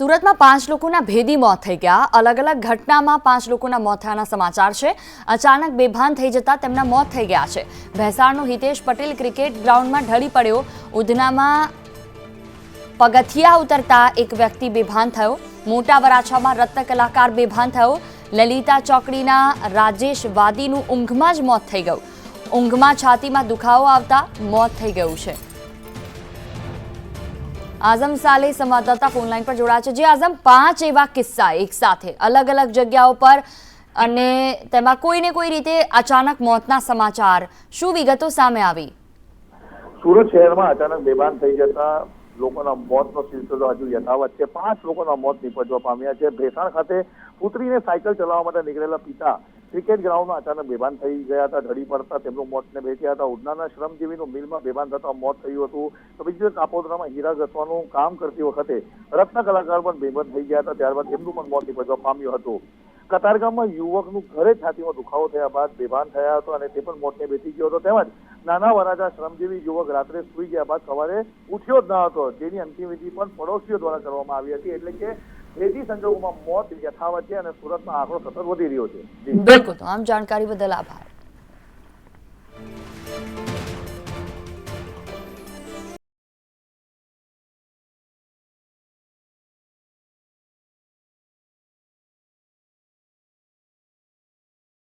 સુરતમાં પાંચ લોકોના ભેદી મોત થઈ ગયા. અલગ અલગ ઘટનામાં પાંચ લોકોના મોત થયાના સમાચાર છે. અચાનક બેભાન થઈ જતા તેમના મોત થઈ ગયા છે. ભેસાણનો હિતેશ પટેલ ક્રિકેટ ગ્રાઉન્ડમાં ઢળી પડ્યો. ઉધનામાં પગથિયા ઉતરતા એક વ્યક્તિ બેભાન થયો. મોટા વરાછામાં રત્ન કલાકાર બેભાન થયો. લલિતા ચોકડીના રાજેશ વાદીનું ઊંઘમાં જ મોત થઈ ગયું. ઊંઘમાં છાતીમાં દુખાવો આવતા મોત થઈ ગયું છે. આઝમ સાલે સંવાદદાતા ફોનલાઈન પર જોડાયા છે જે આઝમ પાંચ એવા કિસ્સા એક સાથે અલગ અલગ જગ્યાઓ પર અને તેમાં કોઈને કોઈ રીતે અચાનક મોતના સમાચાર શું વિગતો સામે આવી સુરત શહેરમાં અચાનક બેભાન થઈ જતા લોકોના મોતનો સિલસિલો હજુ યથાવત છે પાંચ લોકોના મોત નીપજવા પામ્યા છે ભેસાણ ખાતે પુત્રીને સાયકલ ચલાવવા માટે નીકળેલા પિતા ક્રિકેટ ગ્રાઉન્ડમાં અચાનક બેભાન થઈ ગયા હતા, ઢળી પડતા તેમનું મોતને ભેટ્યા હતા. ઉડનાના શ્રમજીવીનું મિલમાં બેભાન થતા મોત થયું હતું. તો બીજી તરફ કાપોદ્રામાં હીરા ઘસવાનું કામ કરતી વખતે રત્ન કલાકાર પણ બેભાન થઈ ગયા હતા. ત્યારબાદ એમનું પણ મોત નીપજવા પામ્યું હતું. કતારગામમાં યુવકનું ઘરે છાતીમાં દુખાવો થયા બાદ બેભાન થયા હતો અને તે પણ મોતને બેસી ગયો હતો. તેમજ નાના વરાજા શ્રમજીવી યુવક રાત્રે સુઈ ગયા બાદ સવારે ઉઠ્યો જ ન હતો. જેની અંતિમવિધિ પણ પડોશીઓ દ્વારા કરવામાં આવી હતી. એટલે કે ભેદી સંજોગોમાં મોત યથાવત છે અને સુરતમાં આંકડો સતત વધી રહ્યો છે. બિલકુલ. આમ જાણકારી બદલ આભાર.